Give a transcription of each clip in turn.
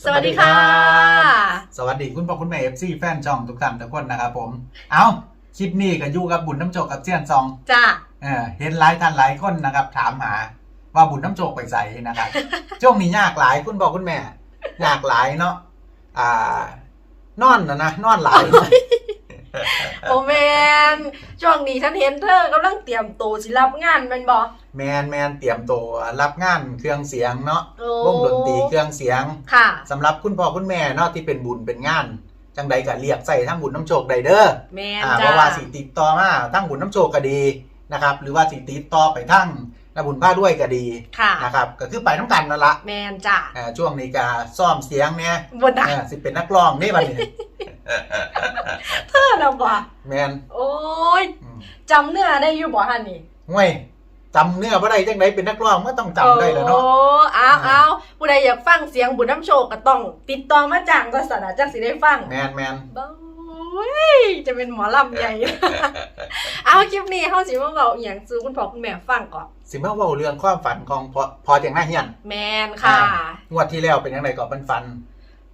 สวัสดีค่ะ สวัสดีคุณพ่อคุณแม่เอฟซีแฟนช่องทุกท่านทุกคนนะครับผม เอาคลิปนี้ก็อยู่กับบุญน้ำโจกกับเจียนซองจ้าเออเห็นหลายท่านหลายคนนะครับ ถามหาว่าบุญน้ำโจกไปใส่นะครับช่วงนี้ยากหลายคุณพ่อคุณแม่ยากหลายเนาะอ่านอนนะนะนอนหลายโอแมนช่วงนี้ฉันเห็นเธอกำลังเตรียมตัวสิรับงานแมันบอ แมนแมนเตรียมตัวรับงานเครื่องเสียงเนาะโอ้ วงดนตรีเครื่องเสียงค่ะ สำหรับคุณพ่อคุณแม่เนาะที่เป็นบุญเป็นงาน จังใดก็เรียกใส่ทั้งบุญน้ำโชคใดเด้อแมนอ่าเพจ้า ราะว่าสิติดต่อมาทั้งบุญน้ำโชคก็ดีนะครับหรือว่าสิติดต่อไปทั้งนบุญผ้าด้วยก็ดีค่ะ นะครับก็คือไปน้ำกันนั่นละแมนจ้าอ่าช่วงนี้ก็ซ่อมเสียงเนี่ยบนดักเออสิเป็นนักร้องนี่บัดนี้ เธอนะบ่แมนโอ้ยอืมจำเนื้อได้อยู่บ่ฮันนี่ห่วย จำเนื้อบ่ได้จังไดเป็นนักร้องก็ต้องจำได้แล้วเนาะ โอ้เอาเอาผู้ใดอยากฟังเสียงบุญน้ำโชคก็ต้อง ติดต่อมาจ้างก็สนะจังสิได้ฟังแมนแมนเบ้ยจะเป็นหมอลำใหญ่ เอาคลิปนี้เฮาสิมาเว้าอหย่างสู่คุณพ่อคุณแม่ฟังก่อนสิมาเว้าเรื่องความฝันของพอพอเจียงหน้าเฮียนแมนค่ะ งวดที่แล้วเป็นยังไงก็เป็นฝัน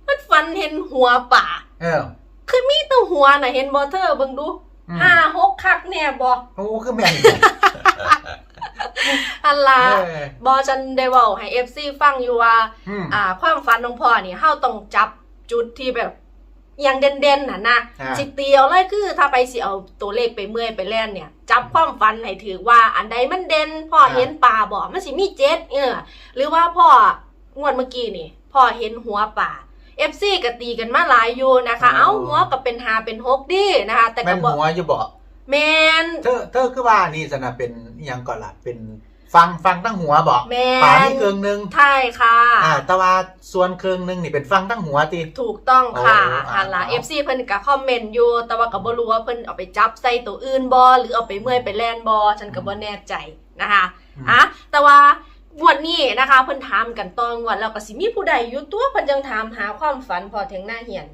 มันฟันเห็นหัวป่า เออคือมีแตัวหัวน่ะเห็นบ่เธอเบิ่งดูอืมห้าหกคักแน่บ่โอ้คือแม่น อันละเออบ่ฉันได้เว้าให้ FC ฟังอยู่ว่าอืมอ่า ความฝันของพ่อนี่เฮาต้องจับจุดที่แบบอย่างเด่นๆน่ะนะอ่าสิเตียวเลยคือถ้าไปสิเอาตัวเลขไปเมื่อยไปแล่นเนี่ย จับความฝันให้ถือว่าอันใดมันเด่นพ่อเห็นป่าบ่มันสิมีเจ็ดเออหรือว่าพ่องวดเมื่อกี้นี่พ่อเห็นหัวป่า FC ก็ตีกันมาหลายอยู่นะคะ เอ้าหัวก็เป็นหาเป็นหกดินะคะ แต่แม่ก็นบ่หัวอยู่บ่แมนเธอเธอคือว่านี่สนะเป็น อิหยังก่อนล่ะ เป็นฟังฟังทั้งหัวบ่แมป่านนี่เครื่องหนึงใช่ค่ะ อ่าแต่ว่าส่วนเครื่องหนึงนี่เป็นฟังทั้งหัวติ ถูกต้องค่ะโอ้อ่าฮันละเอา FC เพิ่นก็คอมเมนต์อยู่แต่ว่าก็บ่รู้ว่าเพิ่นเอาไปจับใส่ตัวอื่นบ่หรือเอาไปเมื่อยไปแล่นบ่ฉันก็บ่แน่ใจนะคะอืมอะแต่ว่างวดนี้นะคะ เพิ่นถามกันตอนงวดแล้วก็สิมีผู้ใดอยู่ตัวเพิ่นจังถามหาความฝันพอเถียงหน้าเฮียน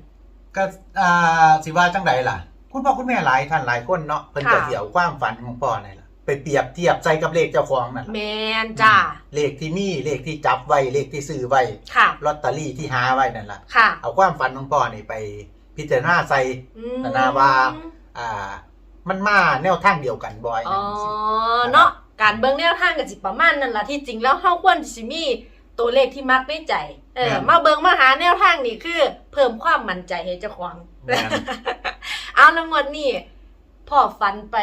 ก็อ่าสิว่าจังไดล่ะ คุณพ่อคุณแม่หลายท่านหลายคนเนาะเพิ่นก็ค่ะสิเอาความฝันของพ่อนี่ล่ะ ไปเปรียบเทียบใจกับเลขเจ้าของนั่นล่ะแมนจ้าเลขที่มีเลขที่จับไว้เลขที่ซื้อไว้ค่ะ ลอตเตอรี่ที่หาไว้นั่นล่ะ ค่ะเอาความฝันของพ่อนี่ไปพิจารณาใส่ อืมนานาว่า อ่า มันมาแนวทางเดียวกันบ่อยอ๋อจังซี่เนาะการเบิ่งแนวทางก็สิประมาณนั้นล่ะที่จริงแล้วเฮาควรสิมีตัวเลขที่มักในใจเออมาเบิ่งมาหาแนวทางนี่คือ เพิ่มความมั่นใจให้เจ้าของ แม่น เอาแล้วงวดนี้พ่อฝันไป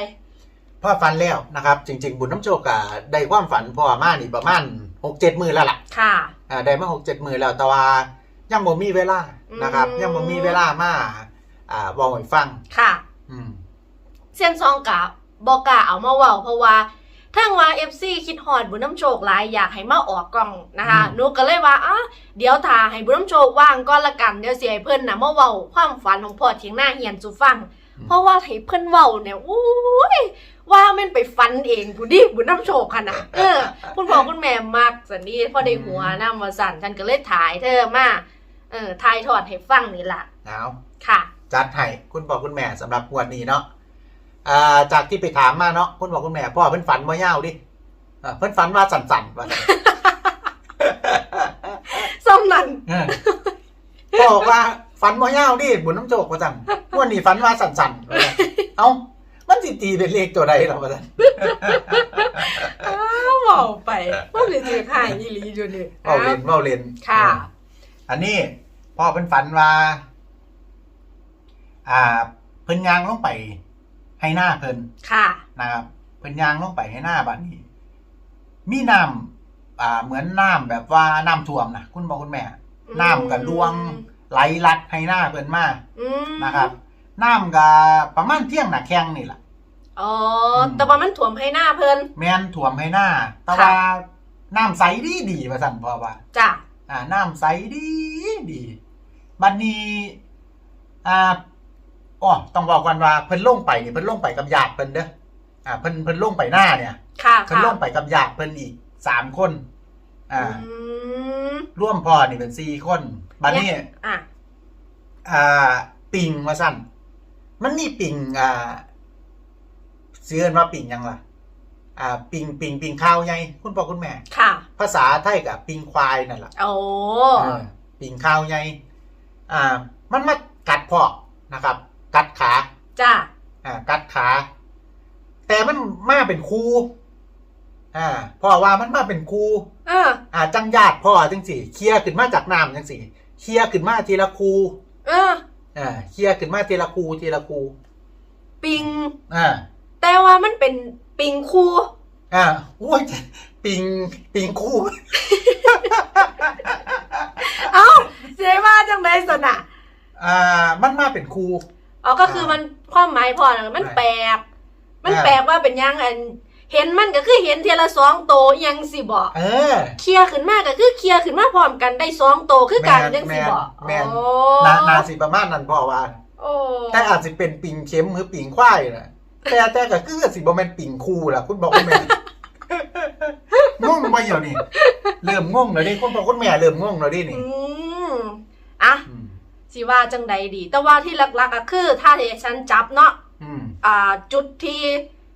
พ่อฝันแล้วนะครับ จริง ๆ บุญน้ำโชคกะได้ความฝันพ่อมานี่ประมาณหกเจ็ดมือแล้วล่ะค่ะอ่าได้มาหกเจ็ดมือแล้วแต่ว่ายังบ่มีเวลานะครับอืมยังบ่มีเวลามาอ่าบอกให้ฟังค่ะ อืมเส้นซองกะบอกล้าเอามาเว้าเพราะว่าทางว่า FC คิดฮอดบุญน้ำโชคหลายอยากให้มาออกกล้องนะคะอืมหนูก็เลยว่าอะเดี๋ยวถ้าให้บุญน้ำโชคว่างก่อนละกันเดี๋ยวสิให้เพิ่นน่ะมาเว้าความฝันของพ่อเถียงหน้าเฮียนสู่ฟัง เพราะว่าให้เพิ่นเว้าเนี่ยอุ้ยว่าแม่นไปฟันเองผู้ดิบุญน้ำโชคขนาดเออคุณพ่อคุณแม่มักสันนี่พอได้หัวนำมาสั่นฉันก็เลยถ่ายเธอมาเออถ่ายทอดให้ฟังนี่ล่ะเอาค่ะ จัดให้คุณพ่อคุณแม่สำหรับงวดนี้เนาะอ่าจากที่ไปถามมาเนาะคุณพ่อคุณแม่พ่อเพิ่นฝันบ่ยาวดิอ่าเพิ่นฝันว่าสั่นๆว่าซั่นส้มนั่นเออพ่อบอกว่า ฝันบ่ยาวดิบุญน้ำโชคว่าซั่นงวดนี้ฝันว่าสั่นๆว่าซั่นเอ้ามันสิตีเป็นเลขตัวใดหรอว่าซั่นอ้าวเมาไปว่าเลยถือข่ายอีหลีอยู่นี่เว้าเล่นเว้าเล่นค่ะ อันนี้พ่อเพิ่นฝันว่า อ่า เพิ่นยางลงไป ให้หน้าเพิ่นค่ะ นะครับ เพิ่นยางลงไปให้หน้าบัดนี้ มีน้ำอ่า เหมือนน้ำแบบว่าน้ำท่วมนะคุณพ่อคุณแม่ น้ำกับลวง ไหลลัดให้หน้าเพิ่นมาอืมนะครับ น้ำกับประมาณเที่ยงหน้าแข้งนี่แหละ อ๋อแต่ว่ามันถ่วมให้หน้าเพิ่น แม่นท่วมให้หน้า แต่ค่ะว่าน้ำใสดีดีว่าสั่นพ่อว่า จ้ะอ่าน้ำใสดีดี บัดนี้อ่าอ๋อต้องบอกกันว่าเพิ่นลงไปนี่เพิ่นลงไปกับญาติเพิ่นเด้ออ่าเพิ่นเพิ่นลงไปหน้าเนี่ยค่ะเพิ่นค่ะลงไปกับญาติเพิ่นอีกสามคน อ่า อืม ร่วมพ่อนี่เป็นสี่คนบัดนี้ อะอ่า ปิงว่าสั่นมันมีปิงอ่าเสื่อนว่าปิงหยังล่ะ อ่า ปิงปิงปิงข้าวไงคุณพ่อคุณแม่ ค่ะ ภาษาไทยกับปิงควายนั่นแหละโอ้เออปปิงข้าวใหญ่อ่า มันมากัดพ่อนะครับ กัดขาจ้าอ่า กัดขา แต่มันมาเป็นครูอ่าพ่อว่ามันมาเป็นครูเอออ่าจังญาติพ่อจังสี่เคลียร์ขึ้นมาจากน้ำจังสี่เคลียร์ขึ้นมาทีละครูเอออ่าเคลียร์ขึ้นมาทีละครูทีละครูปิง อ่าแต่ว่ามันเป็นปิงคูอ่าโอ้ยปิงปิงคู่ เอ้าเสียว่าจังไดสนะอ่ามันมาเป็นครูอ๋อก็คือมันความหมายพอนะมันแปลก มันอ่าแปลกว่าเป็นหยังอัน เห็นมันก็คือเห็นเทียละสองโตวยังสิบอกเออ เคลียร์ขึ้นมาก็คือเคลียร์ขึ้นมาพร้อมกันได้สองโตวคือกันแม่นยังสิบอกแม่นโอ้นานาสิประมาณนั้นพ่อว่าโอ้แต่อาจจะเป็นปิงเข็มหรือปิงควายนะแต่แต่ก็คือสิบ่แม่นปิงคู่ล่ะ คุณบอกคุณแม่งงไปอยู่นี่เริ่มงงแล้วดิคุณบอกคุณแม่เริ่มงงแล้วดินี่อืมอะอืมสิว่าจังใดดี แต่ว่าที่หลักๆก็คือ ถ้าที่ฉันจับเนาะอืมอ่า จุดที่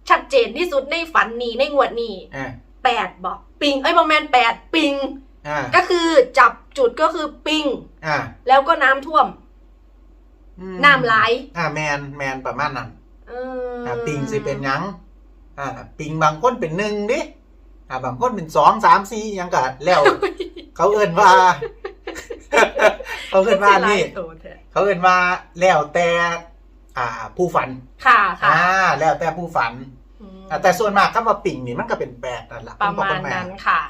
ชัดเจนที่สุดในฝันนี้ในงวดนี้อ่าแปดบอกปิงเอ้ยบอแมนแปดปิง อ่าก็คือจับจุดก็คือปิง อ่าแล้วก็น้ำท่วม อืมน้ำไหลอ่าแมนแมนประมาณนั้นเอออ่าปิงสิเป็นหยังอ่าปิงบางคนเป็นหนึ่งดิอ่าบางคนเป็นสองสามสี่หยังกะแล้ว เขาเอิ้นว่า เขาเอิ้นว่านี่สิหลยโตแท้เขาเอิ้นว่าแล้วแต่ อ่า ผู้ฝัน ค่ะค่ะ อ่า แล้วแต่ผู้ฝันอืมอ่าแต่ส่วนมากคำว่าปิงนี่มันก็เป็นแปดนั่นแหละประคุณพ่อมาคุณณแนั้นค่ะ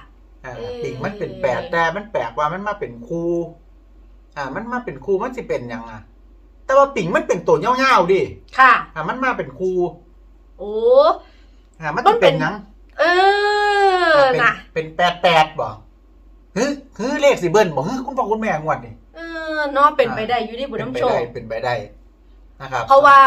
อ่าเอ่อปิงมันเป็นแปดแต่มันแปลกว่ามันมาเป็นครูอ่า มันมาเป็นครูมันสิเป็นหยังอะแต่ว่าปิงมันเป็นตัวเงาวๆดิค่ะ อ่ามันมาเป็นครูโอ้ อ่ามันมัจะนเป็เป็น นหยัง เออเป็นนะเป็นแปดแปดบ่ฮึฮึเลขสิเบิ้ลบ่ฮึคุณพ่อคุณแม่งวดนี่เออเนาะเป็นไปได้อยู่ที่บุญเป็นน้ำไปโชได้คเป็นไปได้ นะครับ เพราะว่า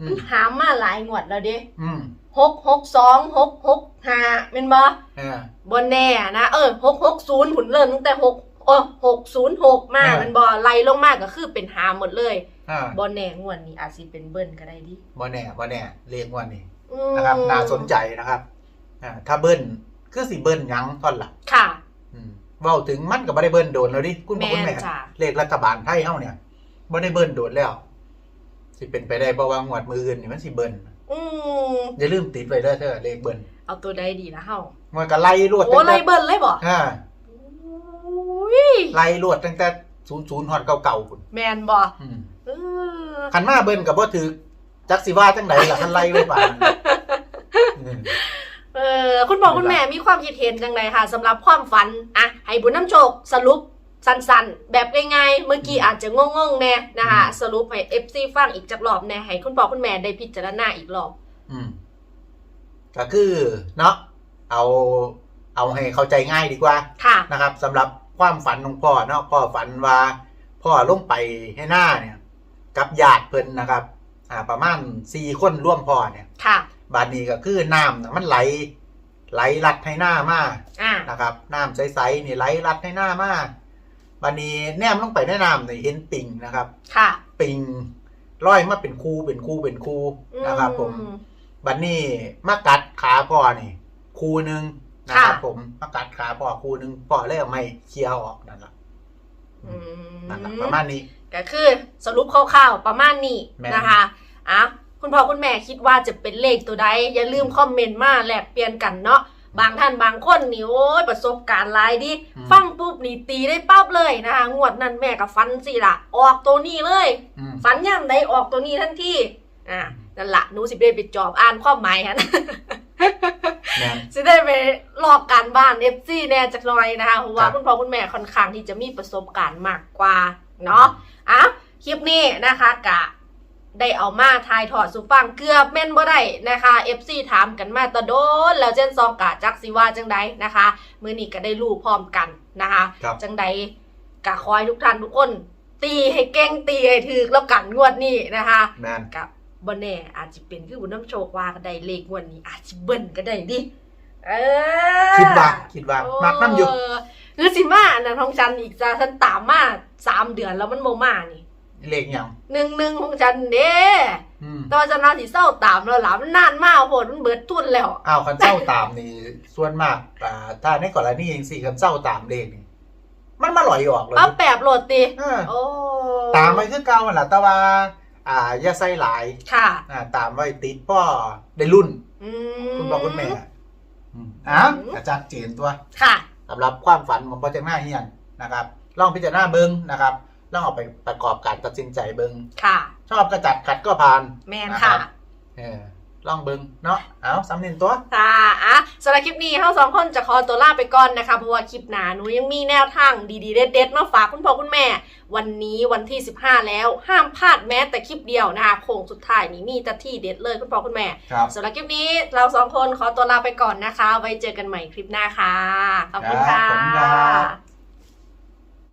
อืมันมหามมาหลายงวดแล้วเด้อืมหกหกสองหกหกห้าเป็นบ่อ่า บนแน่นะ เออหกหกศูนย์ผุนเริ่มตั้งแต่หกเออหกศูนย์หกมาอ่ามั มันบ่ไล่ลงมากก็คือเป็นหาหมดเลยอ่าบนแน่งวดนี้อาจสิเป็นเบิ้ลก็ได้ดิบ่แน่บ่แน่เลขงวดนี้อืมนะครับน่าสนใจนะครับอ่าถ้าเบิ้ลคือสิเบิ้ลหยังท่อนล่ะ ค่ะ อืมเว้าถึงมันก็บ่ได้เบิ้ลโดนแล้วดิคุณพ่อคุณแม่แม่นจ้ะ เลขรัฐบาลไทยเฮาเนี่ยบ่ได้เบิ้ลโดนแล้ว สิเป็นไปได้บ่ว่างวดมืออื่นนี่มันสิเบิ้ลอืมอย่าลืมติดไว้เด้อเธอเลขเบิ้ลเอาตัวใดดีนะเฮามันก็ไล่รวดโอ้ไล่เบิ้ลเลยบ่อ่าอุ้ยไล่รวดตั้งแต่00ฮอดเก่าๆพุ่นแมนบ่อืมเออคันมาเบิ้ลก็บ่ถือจักสิว่าจังไดล่ะคันไล่ไว้บาดนั้นอืม เออคุณพ่อคุณแม่มีความคิดเห็นจังไดค่ะสำหรับความฝันอะให้บุญน้ำโชคสรุป สั้นๆ แบบง่ายๆ เมื่อกี้อาจจะงงๆแน่นะคะสรุปให้ FC ฟังอีกจักรอบแน่ให้คุณพ่อคุณแม่ได้พิจารณาอีกรอบอืมก็คือเนาะเอาเอาให้เข้าใจง่ายดีกว่าค่ะนะครับสำหรับความฝันของพ่อเนาะพ่อฝันว่าพ่อลงไปให้หน้าเนี่ย กับญาติเพิ่นนะครับ อ่า ประมาณสี่คนร่วมพ่อเนี่ย ค่ะ บาดนี้ก็คือน้ำน่ะมันไหล ไหลลัดให้หน้ามาอ่านะครับน้ำใสๆนี่ไหลลัดให้หน้ามา บาดนี้แนมลงไปในน้ำนี่เห็นปิงนะครับ ค่ะ ปิงร้อยมาเป็นคูเป็นคูเป็นคูนะครับ ผมอืบัดนี้มากัดขาพ่อนี่ คูหนึ่งนะครับค่ะผมมากัดขาพ่อคูหนึ่งพ่อเลยเอาไม่เคลียร์ออกนั่นแหละอืมนั่นแหละประมาณนี้ ก็คือสรุปคร่าวๆประมาณนี้แม่นนะคะอะคุณพ่อคุณแม่คิดว่าจะเป็นเลขตัวใดอย่าลืมคอมเมนต์มาแลกเปลี่ยนกันเนาะ บางท่านบางคนนี่โอ้ยประสบการณ์หลายดิอืมฟังปุ๊บนี่ตีได้ปั๊บเลยนะคะงวดนั้นแม่กับฟันสิละออกตัวนี้เลยอืมฟันย่ำใดออกตัวนี้ทันทีอ่านั่นละหนูสิได้ไปจอบอ่านความหมายฮะแม่นจะได้ไปลอกการบ้าน FC แน่จักหน่อยนะคะเพราะว่าครับคุณพ่อคุณแม่ค่อนข้างที่จะมีประสบการณ์มากกว่าเนาะอะคลิปนี้นะคะกะ ได้เอามาทายถอดสุฟังเกือบแม่นบ่ได้นะคะ FC ถามกันมาตะโดนแล้วเจนซองกะจักสิว่าจังใดนะคะ มื้อนี้ก็ได้รู้พร้อมกันนะคะ ครับ จังใดกะคอยทุกท่านทุกคน ตีให้เก่งตีให้ถึกแล้วกันงวดนี้นะคะ แม่นกับบนแน่อาจจะเป็นคือบุญน้ำโชคว่าก็ได้เลขงวดนี้ อาจจะเบิ่นก็ได้ดิเออคิดว่าคิดว่ามักน้ำอยู่เหรือสิมาอันนะทองจันอีกจะฉันตามมาสามเดือนแล้วมันโมมานี่ เลขหยังหนึ่งหนึ่งของฉันเด้อืมแตอนจันนาสิเศร้าตามแล้วหล่ะมันนานมากโหดมันเบิดทุนแล้ว อ้าวคันเจ้าตามนี่ส่วนมากอ่าถ้าในกรณีอย่างสี่คันเจ้าตามเลขนี่มันมาหลอยออกเลยปั๊บแปบโหลดติเออโอ้ตามไปคือเก่าหั่นล่ะแต่ว่า อ่าอย่าใส่หลายค่ะ อ่าตามไว้ติดพ่อได้รุ่น อืมคุณบอกคุณแม่อืมอ้าวอืมกระจัดเจนตัว ค่ะ สำหรับความฝันของพ่อแจ้งหน้าเฮียนนะครับ ลองพิจารณาเบิ้งนะครับ ลองเอาไปประกอบการตัดสินใจเบิ้งค่ะ ชอบกระจัดขัดก็ผ่านแมนค่ะนะครับเออลองเบิ้งเนาะเอาสำเนียงตัว ค่ะอะสำหรับคลิปนี้เราสองคนจะขอตัวลาไปก่อนนะคะเพราะว่าคลิปหนาหนูยังมีแนวทางดีๆเด็ดๆมาฝากคุณพ่อคุณแม่ วันนี้วันที่ 15 แล้วห้ามพลาดแม้แต่คลิปเดียวนะคะโค้งสุดท้ายนี้มีแต่ที่เด็ดเลยคุณพ่อคุณแม่ครับ สำหรับคลิปนี้เราสองคนขอตัวลาไปก่อนนะคะ ไว้เจอกันใหม่คลิปหน้าค่ะขอบคุณค่ะ ครับผมครับ